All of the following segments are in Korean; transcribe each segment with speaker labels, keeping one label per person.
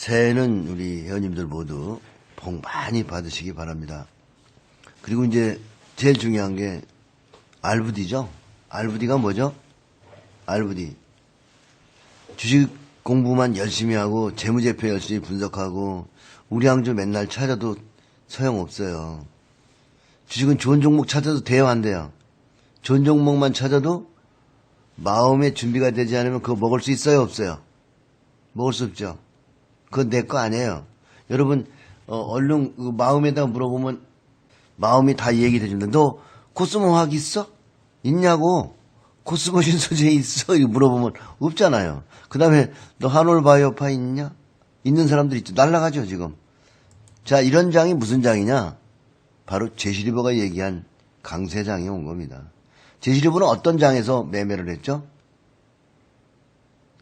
Speaker 1: 새해는 우리 회원님들 모두 복 많이 받으시기 바랍니다. 그리고 이제 제일 중요한 게 알부디죠. 알부디가 뭐죠? 알부디. 주식 공부만 열심히 하고 재무제표 열심히 분석하고 우리 항주 맨날 찾아도 소용없어요. 주식은 좋은 종목 찾아도 돼요, 안 돼요? 좋은 종목만 찾아도 마음의 준비가 되지 않으면 그거 먹을 수 있어요, 없어요? 먹을 수 없죠. 그건 내 거 아니에요. 여러분, 어, 얼른 그 마음에다 물어보면 마음이 다 얘기 해 준다. 너 코스모학 있어? 있냐고? 코스모 신소재 있어? 이거 물어보면 없잖아요. 그 다음에 너 한올 바이오파 있냐? 있는 사람들 있죠. 날라가죠, 지금. 자, 이런 장이 무슨 장이냐? 바로 제시리버가 얘기한 강세장이 온 겁니다. 제시리버는 어떤 장에서 매매를 했죠?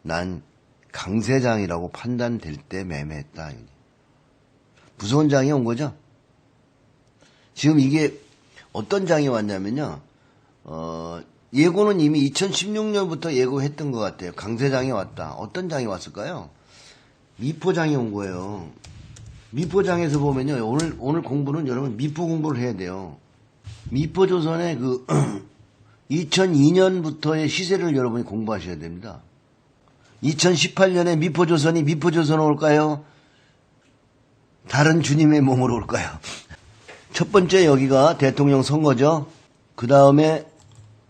Speaker 1: 난 강세장이라고 판단될 때 매매했다. 무서운 장이 온 거죠? 지금 이게 어떤 장이 왔냐면요. 어, 예고는 이미 2016년부터 예고했던 것 같아요. 강세장이 왔다. 어떤 장이 왔을까요? 미포장이 온 거예요. 미포장에서 보면요. 오늘, 오늘 공부는 여러분 미포 공부를 해야 돼요. 미포조선의 그 2002년부터의 시세를 여러분이 공부하셔야 됩니다. 2018년에 미포조선이 미포조선 올까요? 다른 주님의 몸으로 올까요? 첫 번째 여기가 대통령 선거죠. 그 다음에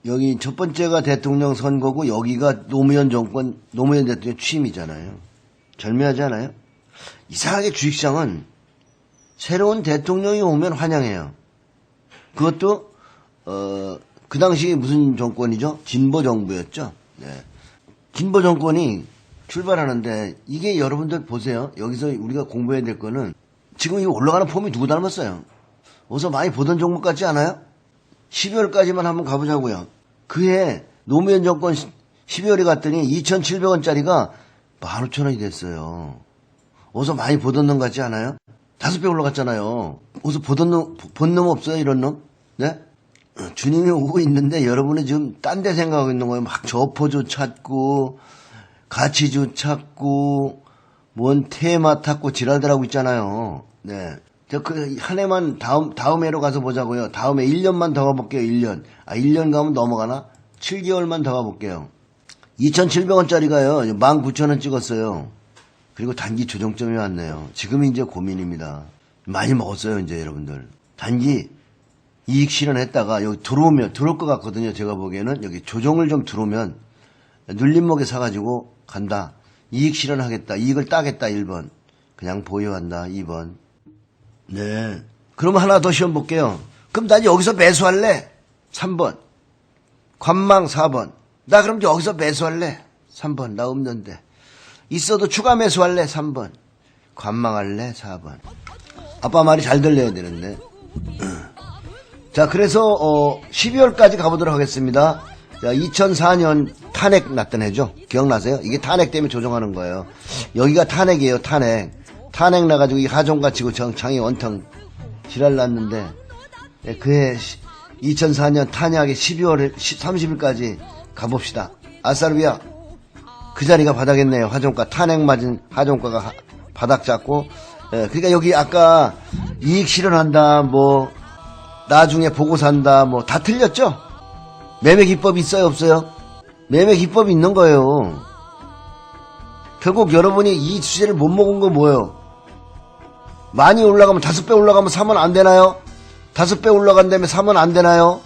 Speaker 1: 여기 첫 번째가 대통령 선거고 여기가 노무현 정권, 노무현 대통령 취임이잖아요. 절묘하지 않아요? 이상하게 주식시장은 새로운 대통령이 오면 환영해요. 그것도 어, 그 당시 무슨 정권이죠? 진보 정부였죠. 네. 진보 정권이 출발하는데 이게 여러분들 보세요. 여기서 우리가 공부해야 될 거는 지금 이 올라가는 폼이 누구 닮았어요? 어서 많이 보던 종목 같지 않아요? 12월까지만 한번 가보자고요. 그해 노무현 정권 12월에 갔더니 2,700원짜리가 15,000원이 됐어요. 어서 많이 보던 놈 같지 않아요? 다섯 배 올라갔잖아요. 어서 보던 놈, 본 놈 없어요? 이런 놈? 네? 주님이 오고 있는데 여러분은 지금 딴 데 생각하고 있는 거예요. 막 저포주 찾고, 가치주 찾고, 뭔 테마 찾고 지랄들 하고 있잖아요. 네. 저 그 한 해만 다음, 다음 해로 가서 보자고요. 다음에 1년만 더 가볼게요. 1년. 아, 1년 가면 넘어가나? 7개월만 더 가볼게요. 2,700원짜리가요. 19,000원 찍었어요. 그리고 단기 조정점이 왔네요. 지금이 이제 고민입니다. 많이 먹었어요, 이제 여러분들. 단기 이익 실현했다가 여기 들어오면, 들어올 것 같거든요. 제가 보기에는 여기 조정을 좀 들어오면 눌림목에 사가지고 간다. 이익 실현하겠다. 이익을 따겠다. 1번. 그냥 보유한다. 2번. 네. 그럼 하나 더 시험 볼게요. 그럼 난 여기서 매수할래? 3번. 관망 4번. 나 그럼 여기서 매수할래? 3번. 나 없는데. 있어도 추가 매수할래? 3번. 관망할래? 4번. 아빠 말이 잘 들려야 되는데. 자, 그래서 어 12월까지 가보도록 하겠습니다. 자, 2004년 탄핵 났던 해죠. 기억나세요? 이게 탄핵 때문에 조정하는 거예요. 여기가 탄핵이에요, 탄핵. 탄핵 나가지고 이 하종가 치고 정창이 원통 지랄 났는데 예, 그해 2004년 탄핵의 12월 30일까지 가봅시다. 아사르비아 그 자리가 바닥했네요. 하종가 탄핵 맞은 하종가가 하- 바닥 잡고 예, 그러니까 여기 아까 이익 실현한다 뭐 나중에 보고 산다 뭐 다 틀렸죠? 매매 기법이 있어요 없어요? 매매 기법이 있는 거예요. 결국 여러분이 이 주제를 못 먹은 거 뭐예요? 많이 올라가면 다섯 배 올라가면 사면 안 되나요? 다섯 배 올라간 다음에 사면 안 되나요?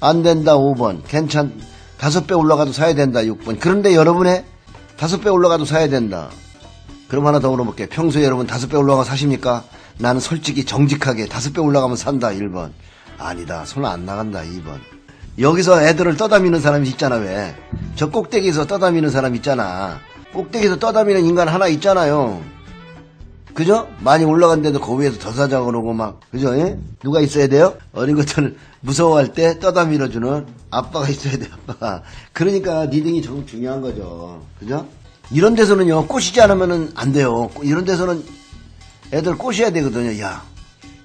Speaker 1: 안 된다 5번 괜찮 다섯 배 올라가도 사야 된다 6번 그런데 여러분의 다섯 배 올라가도 사야 된다 그럼 하나 더 물어볼게요 평소에 여러분 다섯 배 올라가 사십니까? 나는 솔직히 정직하게 다섯 배 올라가면 산다 1번 아니다 손 안 나간다 2번 여기서 애들을 떠다미는 사람이 있잖아 왜 저 꼭대기에서 떠다미는 사람 있잖아 꼭대기에서 떠다미는 인간 하나 있잖아요 그죠? 많이 올라간데도 그 위에서 더 사자 그러고 막 그죠? 예? 누가 있어야 돼요? 어린 것들 무서워할 때 떠다 밀어주는 아빠가 있어야 돼요 아빠가 그러니까 리딩이 정말 중요한 거죠 그죠? 이런 데서는요 꼬시지 않으면 안 돼요 이런 데서는 애들 꼬셔야 되거든요 야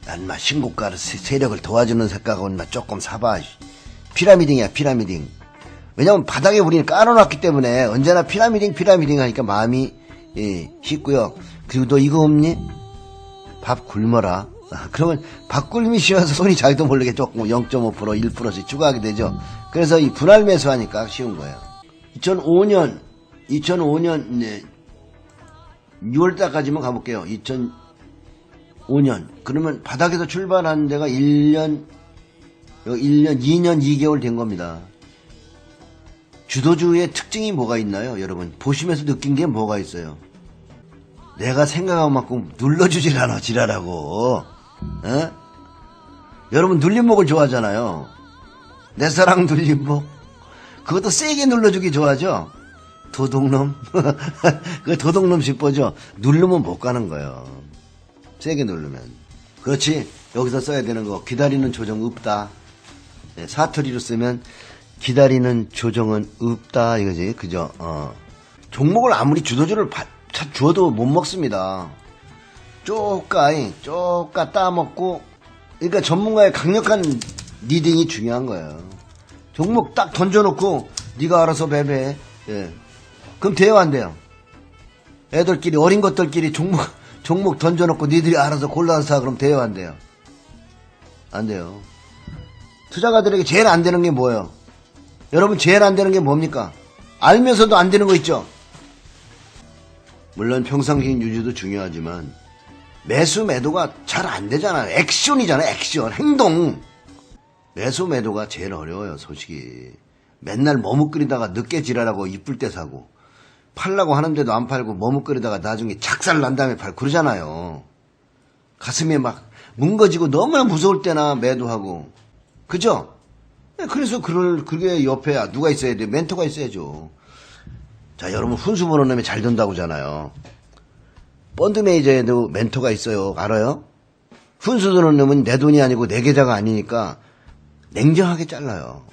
Speaker 1: 난마 신고가 세- 세력을 도와주는 색깔은 마 조금 사봐 피라미딩이야 피라미딩 왜냐면 바닥에 우리는 깔아놨기 때문에 언제나 피라미딩 피라미딩 하니까 마음이 예, 쉽고요. 그리고 너 이거 없니? 밥 굶어라. 아, 그러면 밥 굶이 쉬워서 손이 자기도 모르게 조금 0.5% 1%씩 추가하게 되죠. 그래서 이 분할 매수하니까 쉬운 거예요. 2005년 2005년 네, 6월달까지만 가볼게요. 2005년 그러면 바닥에서 출발한 데가 1년 1년 2년 2개월 된 겁니다. 주도주의 특징이 뭐가 있나요, 여러분? 보시면서 느낀 게 뭐가 있어요? 내가 생각한 만큼 눌러주질 않아, 지랄하고. 어? 여러분, 눌림목을 좋아하잖아요. 내 사랑 눌림목. 그것도 세게 눌러주기 좋아하죠? 도둑놈? 그 도둑놈 싶어죠? 누르면 못 가는 거예요. 세게 누르면. 그렇지. 여기서 써야 되는 거. 기다리는 조정 없다. 네, 사투리로 쓰면 기다리는 조정은 없다 이거지 그죠 어. 종목을 아무리 주도주를 바- 차- 주어도 못 먹습니다 쪼까이 쪼까 따먹고 그러니까 전문가의 강력한 리딩이 중요한 거예요 종목 딱 던져놓고 네가 알아서 배배해 예. 그럼 돼요 안 돼요 애들끼리 어린 것들끼리 종목 종목 던져놓고 니들이 알아서 골라서 사 그럼 돼요 안 돼요 안 돼요 투자가들에게 제일 안 되는 게 뭐예요? 여러분 제일 안 되는 게 뭡니까? 알면서도 안 되는 거 있죠? 물론 평상식 유지도 중요하지만 매수 매도가 잘 안 되잖아요. 액션이잖아요. 액션. 행동. 매수 매도가 제일 어려워요. 솔직히. 맨날 머뭇거리다가 늦게 지랄하고 이쁠 때 사고 팔라고 하는데도 안 팔고 머뭇거리다가 나중에 작살 난 다음에 팔고 그러잖아요. 가슴에 막 뭉거지고 너무나 무서울 때나 매도하고 그죠? 네, 그래서 그럴 그게 옆에 누가 있어야 돼? 멘토가 있어야죠. 자, 여러분 훈수 보는 놈이 잘 된다고잖아요. 펀드 매니저에도 멘토가 있어요. 알아요? 훈수 드는 놈은 내 돈이 아니고 내 계좌가 아니니까 냉정하게 잘라요.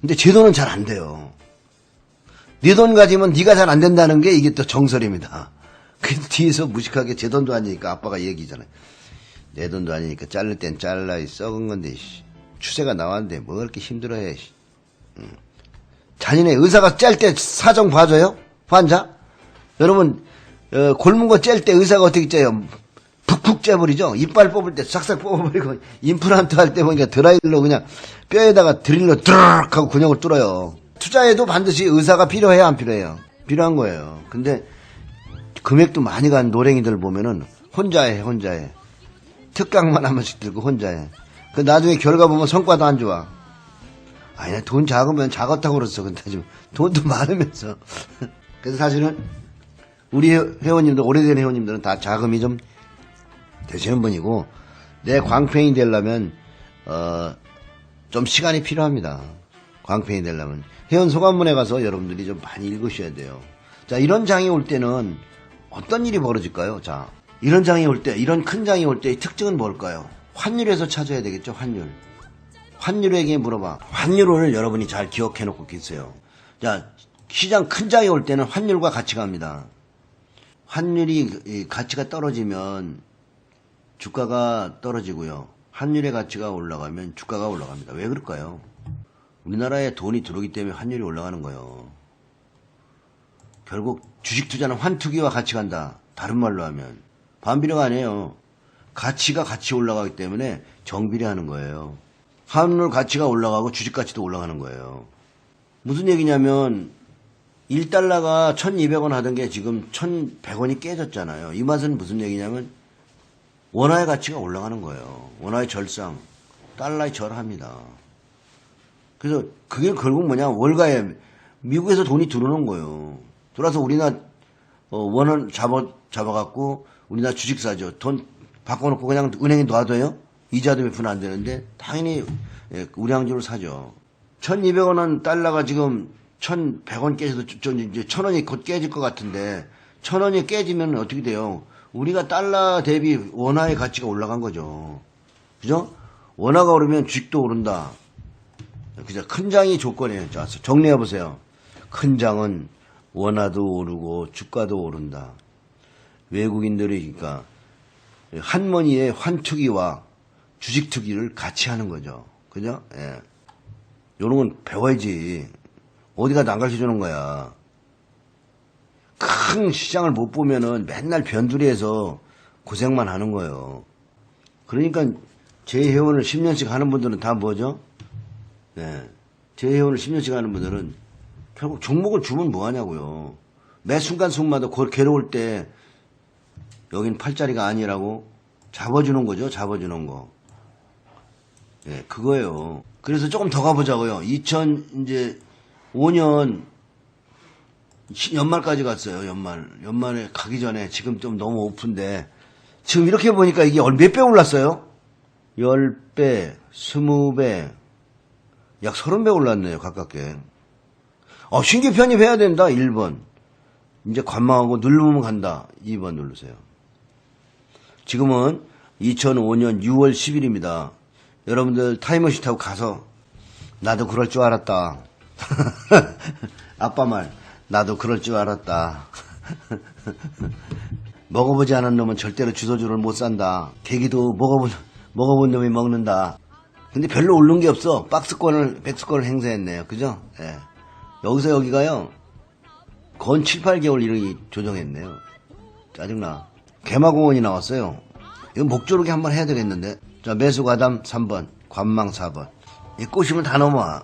Speaker 1: 근데 제 돈은 잘 안 돼요. 네 돈 가지면 네가 잘 안 된다는 게 이게 또 정설입니다. 그 뒤에서 무식하게 제 돈도 아니니까 아빠가 얘기잖아요. 내 돈도 아니니까 자를 땐 잘라 이 썩은 건데 씨. 추세가 나왔는데 뭐 그렇게 힘들어해 씨. 음. 자기네 의사가 짤 때 사정 봐줘요 환자 여러분 어, 골문 거 짤 때 의사가 어떻게 짜요 푹푹 짜버리죠 이빨 뽑을 때 싹싹 뽑아버리고 임플란트 할 때 보니까 드라이로 그냥 뼈에다가 드릴로 드르륵 하고 근육을 뚫어요 투자에도 반드시 의사가 필요해야 안 필요해요 필요한 거예요 근데 금액도 많이 간 노랭이들 보면은 혼자 해 혼자 해 특강만 한 번씩 들고 혼자 해. 그 나중에 결과 보면 성과도 안 좋아. 아니, 돈 작으면 작았다고 그랬어. 근데 지금 돈도 많으면서. 그래서 사실은 우리 회- 회원님들, 오래된 회원님들은 다 자금이 좀 되시는 분이고, 내 광팬이 되려면, 어, 좀 시간이 필요합니다. 광팬이 되려면. 회원 소감문에 가서 여러분들이 좀 많이 읽으셔야 돼요. 자, 이런 장이 올 때는 어떤 일이 벌어질까요? 자, 이런 장이 올 때, 이런 큰 장이 올 때의 특징은 뭘까요? 환율에서 찾아야 되겠죠, 환율. 환율에게 물어봐. 환율을 여러분이 잘 기억해 놓고 계세요. 자, 시장 큰 장이 올 때는 환율과 같이 갑니다. 환율이 이 가치가 떨어지면 주가가 떨어지고요. 환율의 가치가 올라가면 주가가 올라갑니다. 왜 그럴까요? 우리나라에 돈이 들어오기 때문에 환율이 올라가는 거예요. 결국 주식 투자는 환투기와 같이 간다. 다른 말로 하면 반비례가 아니에요. 가치가 같이 올라가기 때문에 정비례하는 거예요. 환율 가치가 올라가고 주식 가치도 올라가는 거예요. 무슨 얘기냐면 1달러가 1200원 하던 게 지금 1100원이 깨졌잖아요. 이 맛은 무슨 얘기냐면 원화의 가치가 올라가는 거예요. 원화의 절상, 달러의 절합니다. 그래서 그게 결국 뭐냐 월가에 미국에서 돈이 들어오는 거예요. 들어와서 우리나라 어, 원을 잡아 잡아갖고 우리나라 주식 사죠. 돈 바꿔놓고 그냥 은행에 놔둬요. 이자도 몇 푼 안 되는데 당연히 예, 우량주를 사죠. 1,200원은 달러가 지금 1,100원 깨져도 저- 저 이제 1,000원이 곧 깨질 것 같은데 1,000원이 깨지면 어떻게 돼요? 우리가 달러 대비 원화의 가치가 올라간 거죠. 그죠? 원화가 오르면 주식도 오른다. 그죠? 큰 장이 조건이에요. 자, 정리해 보세요. 큰 장은 원화도 오르고 주가도 오른다. 외국인들이 그러니까 한머니의 환투기와 주식투기를 같이 하는 거죠. 그죠? 예. 요런 건 배워야지. 어디가 안 가르쳐 주는 거야. 큰 시장을 못 보면은 맨날 변두리해서 고생만 하는 거예요. 그러니까 재회원을 10년씩 하는 분들은 다 뭐죠? 네. 재회원을 10년씩 하는 분들은 결국 종목을 주면 뭐 하냐고요. 매 순간순간마다 고- 괴로울 때 여긴 팔자리가 아니라고 잡아주는 거죠. 잡아주는 거. 예, 그거예요. 그래서 조금 더 가보자고요. 2000 이제 5년 시- 연말까지 갔어요. 연말 연말에 가기 전에 지금 좀 너무 오픈데 지금 이렇게 보니까 이게 몇 배 올랐어요? 10배, 20배, 약 30배 올랐네요. 가깝게. 어, 신규 편입해야 된다. 1번. 이제 관망하고 누르면 간다. 2번 누르세요. 지금은 2005년 6월 10일입니다. 여러분들 타임머신 타고 가서 나도 그럴 줄 알았다. 아빠 말 나도 그럴 줄 알았다. 먹어보지 않은 놈은 절대로 주소주를 못 산다. 계기도 먹어본 먹어본 놈이 먹는다. 근데 별로 오른 게 없어. 박스권을 백스권을 행사했네요. 그죠? 예. 여기서 여기가요. 건 7, 8개월 이렇게 조정했네요. 짜증나. 개마공원이 나왔어요. 이거 목조르기 한번 해야 되겠는데. 자, 매수가담 3번, 관망 4번. 이 꼬시면 다 넘어와.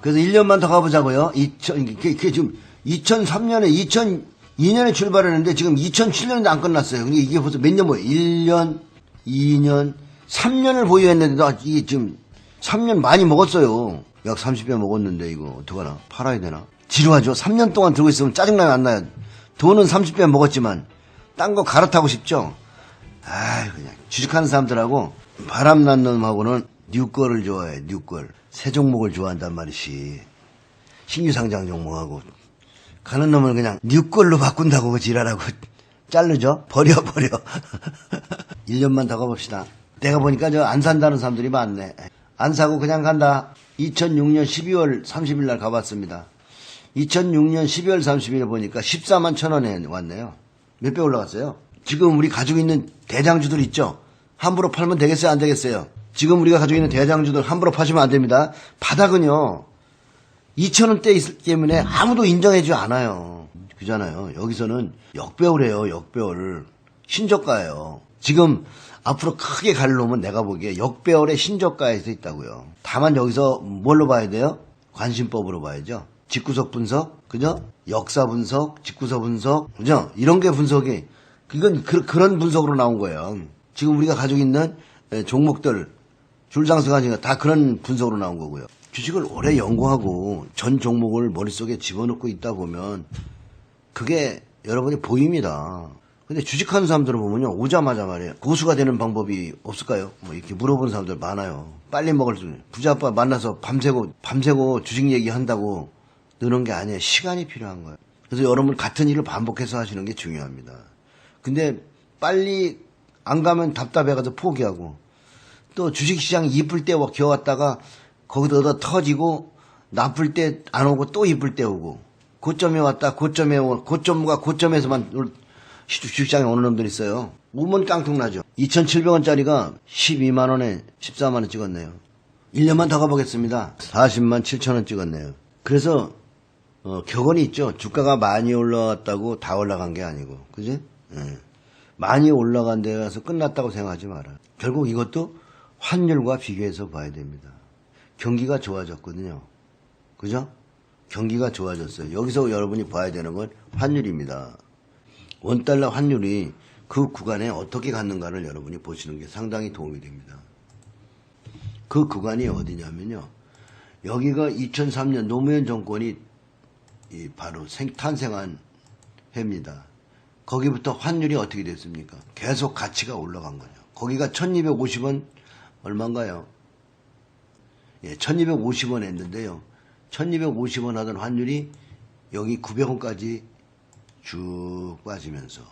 Speaker 1: 그래서 1년만 더 가보자고요. 2000, 이게, 지금 2003년에 2002년에 출발했는데 지금 2007년도 안 끝났어요. 근데 이게 벌써 몇년 보여? 1년, 2년, 3년을 보유했는데도 이게 지금 3년 많이 먹었어요. 약 30배 먹었는데 이거 어떡하나? 팔아야 되나? 지루하죠? 3년 동안 들고 있으면 짜증나요 안 나요? 돈은 30배 먹었지만 딴 거 갈아타고 싶죠? 아이 그냥 주식하는 사람들하고 바람난 놈하고는 뉴걸을 좋아해 뉴 걸 새 종목을 좋아한단 말이지 신규 상장 종목하고 가는 놈을 그냥 뉴 걸로 바꾼다고 그 지랄하고 자르죠 버려 버려 1년만 더 가봅시다 내가 보니까 저 안 산다는 사람들이 많네 안 사고 그냥 간다 2006년 12월 30일 날 가봤습니다 2006년 12월 30일에 보니까 14만 천 원에 왔네요. 몇 배 올라갔어요? 지금 우리 가지고 있는 대장주들 있죠? 함부로 팔면 되겠어요? 안 되겠어요? 지금 우리가 가지고 있는 대장주들 함부로 파시면 안 됩니다. 바닥은요, 2천원대 있기 때문에 아무도 인정해주지 않아요. 그잖아요. 여기서는 역배우를 해요, 역배우를. 신저가예요. 지금 앞으로 크게 갈 놈은 내가 보기에 역배열의 신저가에 서 있다고요. 다만 여기서 뭘로 봐야 돼요? 관심법으로 봐야죠. 직구석 분석, 그죠? 역사 분석, 직구석 분석, 그죠? 이런 게 분석이, 그건 그, 런 분석으로 나온 거예요. 지금 우리가 가지고 있는 에, 종목들, 줄장서가 지금 다 그런 분석으로 나온 거고요. 주식을 오래 연구하고 전 종목을 머릿속에 집어넣고 있다 보면 그게 여러분이 보입니다. 근데 주식하는 사람들을 보면요, 오자마자 말이에요. 고수가 되는 방법이 없을까요? 뭐 이렇게 물어보는 사람들 많아요. 빨리 먹을 수, 부자 아빠 만나서 밤새고, 밤새고 주식 얘기한다고 느는 게 아니에요. 시간이 필요한 거예요. 그래서 여러분 같은 일을 반복해서 하시는 게 중요합니다. 근데 빨리 안 가면 답답해가지고 포기하고 또 주식시장이 이쁠 때 겨웠다가 거기다 터지고 나쁠 때 안 오고 또 이쁠 때 오고 고점에 왔다 고점에 오 고점과 고점에서만 올- 주식시장에 오는 놈들 있어요. 우문 깡통나죠. 2,700원짜리가 12만원에 14만원 찍었네요. 1년만 더 가보겠습니다. 40만 7천원 찍었네요. 그래서 어, 격언이 있죠. 주가가 많이 올라왔다고 다 올라간 게 아니고, 그지? 예. 많이 올라간 데 가서 끝났다고 생각하지 마라. 결국 이것도 환율과 비교해서 봐야 됩니다. 경기가 좋아졌거든요. 그죠? 경기가 좋아졌어요. 여기서 여러분이 봐야 되는 건 환율입니다. 원달러 환율이 그 구간에 어떻게 갔는가를 여러분이 보시는 게 상당히 도움이 됩니다. 그 구간이 어디냐면요. 여기가 2003년 노무현 정권이 이 바로 생, 탄생한 해입니다. 거기부터 환율이 어떻게 됐습니까? 계속 가치가 올라간 거죠. 거기가 1250원 얼마인가요? 예, 1250원 했는데요. 1250원 하던 환율이 여기 900원까지 쭉 빠지면서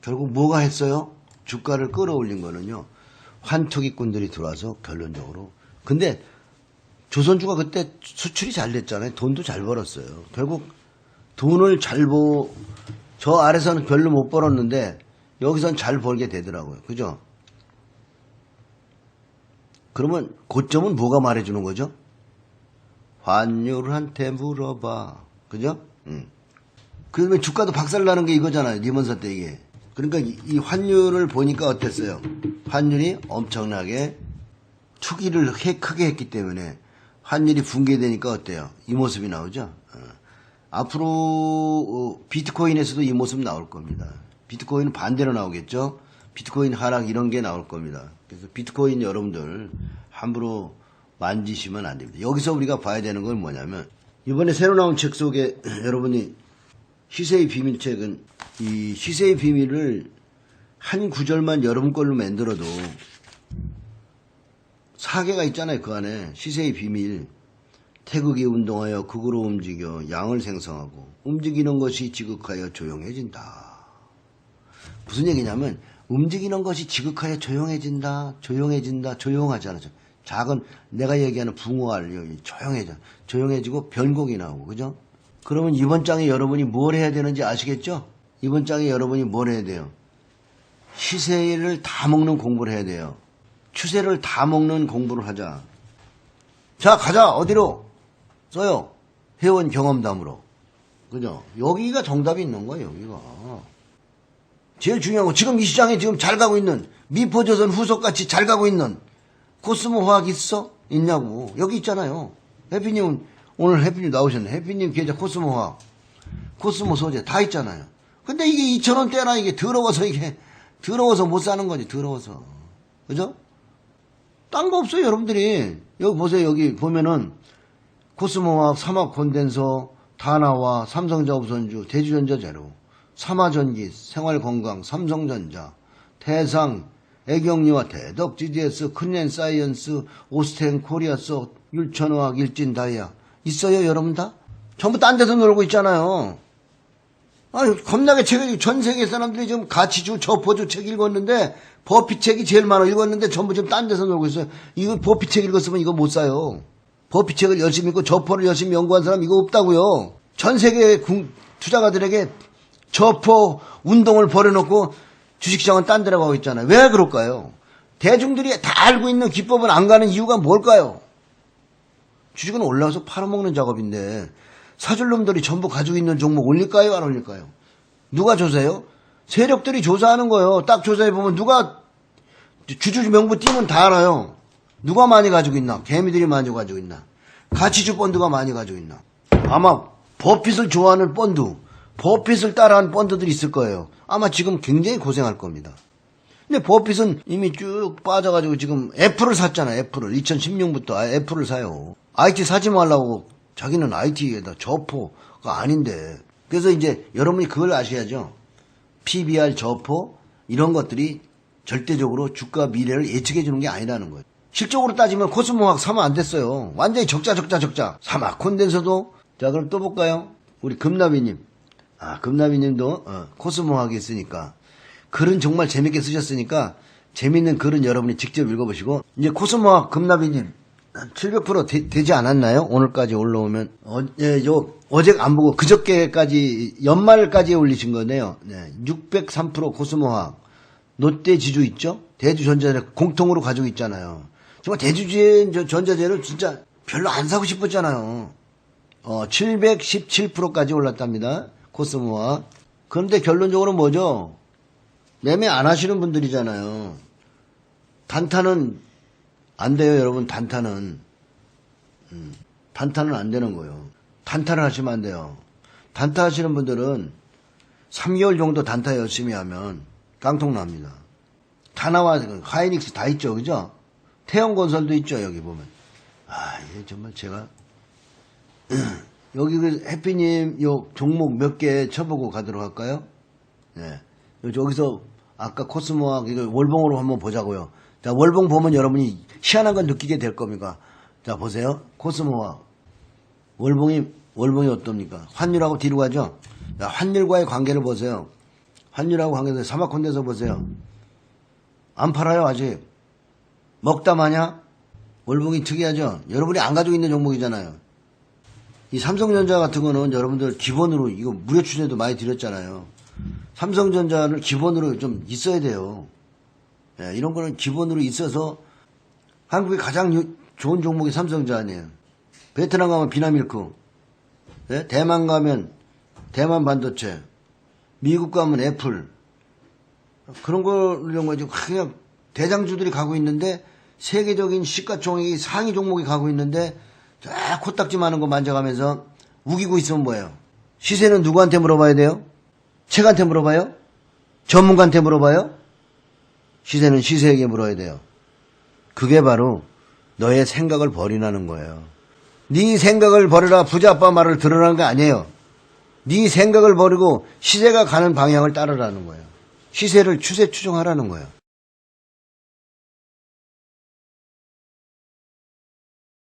Speaker 1: 결국 뭐가 했어요? 주가를 끌어올린 거는요. 환투기꾼들이 들어와서 결론적으로 근데 조선주가 그때 수출이 잘 됐잖아요. 돈도 잘 벌었어요. 결국 돈을 잘 보, 저 아래서는 별로 못 벌었는데 여기선 잘 벌게 되더라고요. 그죠? 그러면 고점은 뭐가 말해주는 거죠? 환율한테 물어봐. 그죠? 음. 그다음에 주가도 박살나는 게 이거잖아요. 리먼서 때 이게. 그러니까 이, 이 환율을 보니까 어땠어요? 환율이 엄청나게 투기를 해- 크게 했기 때문에 환율이 붕괴되니까 어때요? 이 모습이 나오죠. 어. 앞으로 어, 비트코인에서도 이 모습 나올 겁니다. 비트코인은 반대로 나오겠죠. 비트코인 하락 이런 게 나올 겁니다. 그래서 비트코인 여러분들 함부로 만지시면 안 됩니다. 여기서 우리가 봐야 되는 건 뭐냐면 이번에 새로 나온 책 속에 여러분이 시세의 비밀책은 이 시세의 비밀을 한 구절만 여러분 걸로 만들어도 사계가 있잖아요. 그 안에 시세의 비밀. 태극이 운동하여 극으로 움직여 양을 생성하고 움직이는 것이 지극하여 조용해진다. 무슨 얘기냐면 움직이는 것이 지극하여 조용해진다. 조용해진다. 조용하잖아. 작은 내가 얘기하는 붕어알 조용해져. 조용해지고 변곡이 나오고 그죠? 그러면 이번 장에 여러분이 뭘 해야 되는지 아시겠죠? 이번 장에 여러분이 뭘 해야 돼요? 시세를 다 먹는 공부를 해야 돼요. 추세를 다 먹는 공부를 하자. 자, 가자. 어디로? 써요. 회원 경험담으로. 그죠? 여기가 정답이 있는 거예요, 여기가. 제일 중요한 건 지금 이 시장에 지금 잘 가고 있는 미포조선 후속같이 잘 가고 있는 코스모 화학 있어? 있냐고. 여기 있잖아요. 해피님, 오늘 해피님 나오셨네. 해피님 계좌 코스모 화학. 코스모 소재 다 있잖아요. 근데 이게 2천원대나 이게 더러워서 이게 더러워서 못 사는 거지, 더러워서. 그죠? 딴 거 없어요, 여러분들이. 여기 보세요, 여기 보면은 코스모화학, 삼화 콘덴서, 다나와, 삼성자업선주, 대주전자 제로, 삼화전기, 생활건강, 삼성전자, 대상, 애경리와 대덕, GDS, 큰렌 사이언스, 오스텐, 코리아서, 율천화학, 일진다이아. 있어요, 여러분 다? 전부 딴 데서 놀고 있잖아요. 아유, 겁나게 책을, 전 세계 사람들이 지금 가치주, 저포주 책 읽었는데, 버피 책이 제일 많아 읽었는데, 전부 지금 딴 데서 놀고 있어요. 이거 버피 책 읽었으면 이거 못 사요. 버피 책을 열심히 읽고, 저포를 열심히 연구한 사람 이거 없다고요. 전 세계 국- 투자가들에게 저포 운동을 벌여놓고, 주식시장은 딴 데로 가고 있잖아요. 왜 그럴까요? 대중들이 다 알고 있는 기법은 안 가는 이유가 뭘까요? 주식은 올라와서 팔아먹는 작업인데 사줄 놈들이 전부 가지고 있는 종목 올릴까요? 안 올릴까요? 누가 조사해요? 세력들이 조사하는 거예요. 딱 조사해보면 누가 주주 명부 띄면 다 알아요. 누가 많이 가지고 있나? 개미들이 많이 가지고 있나? 가치주 펀드가 많이 가지고 있나? 아마 버핏을 좋아하는 펀드, 버핏을 따라하는 펀드들이 있을 거예요. 아마 지금 굉장히 고생할 겁니다. 근데 버핏은 이미 쭉 빠져가지고 지금 애플을 샀잖아, 애플을. 2016부터 애플을 사요. IT 사지 말라고 자기는 IT에다 저포가 아닌데. 그래서 이제 여러분이 그걸 아셔야죠. PBR 저포 이런 것들이 절대적으로 주가 미래를 예측해 주는 게 아니라는 거예요. 실적으로 따지면 코스모학 사면 안 됐어요. 완전히 적자 적자 적자. 사막 콘덴서도 자 그럼 또 볼까요? 우리 금나비님. 아 금나비님도 어, 코스모학이 있으니까 글은 정말 재밌게 쓰셨으니까 재밌는 글은 여러분이 직접 읽어보시고 이제 코스모학 금나비님 700% 되, 지 않았나요? 오늘까지 올라오면 어, 예, 요 어제 안 보고 그저께까지 연말까지 올리신 거네요. 네, 603% 코스모학 롯데 지주 있죠? 대주전자재 공통으로 가지고 있잖아요. 정말 대주전자재를 진짜 별로 안 사고 싶었잖아요. 어, 717%까지 올랐답니다. 코스모학. 그런데 결론적으로 뭐죠? 매매 안 하시는 분들이잖아요. 단타는 안 돼요, 여러분. 단타는. 음, 단타는 안 되는 거예요. 단타를 하시면 안 돼요. 단타 하시는 분들은 3개월 정도 단타 열심히 하면 깡통 납니다. 다 나와 하이닉스 다 있죠, 그죠? 태형건설도 있죠, 여기 보면. 아, 이게 정말 제가 여기 그 해피님 요 종목 몇 개 쳐보고 가도록 할까요? 네. 요- 여기서 아까 코스모학 이거 월봉으로 한번 보자고요. 자, 월봉 보면 여러분이 희한한 건 느끼게 될 겁니다. 자, 보세요. 코스모학. 월봉이, 월봉이 어떻습니까? 환율하고 뒤로 가죠? 자, 환율과의 관계를 보세요. 환율하고 관계에서 사막콘대서 보세요. 안 팔아요, 아직. 먹다 마냐? 월봉이 특이하죠? 여러분이 안 가지고 있는 종목이잖아요. 이 삼성전자 같은 거는 여러분들 기본으로 이거 무료 추천도 많이 드렸잖아요. 삼성전자를 기본으로 좀 있어야 돼요. 예, 이런 거는 기본으로 있어서 한국의 가장 유- 좋은 종목이 삼성전자 아니에요. 베트남 가면 비나밀크, 예? 대만 가면 대만 반도체, 미국 가면 애플 그런 걸 거지 그냥 대장주들이 가고 있는데 세계적인 시가총액이 상위 종목이 가고 있는데 쫙 코딱지 많은 거 만져가면서 우기고 있으면 뭐예요? 시세는 누구한테 물어봐야 돼요? 책한테 물어봐요? 전문가한테 물어봐요? 시세는 시세에게 물어야 돼요. 그게 바로 너의 생각을 버리라는 거예요. 네 생각을 버려라 부자 아빠 말을 들으라는 거 아니에요. 네 생각을 버리고 시세가 가는 방향을 따르라는 거예요. 시세를 추세 추종하라는 거예요.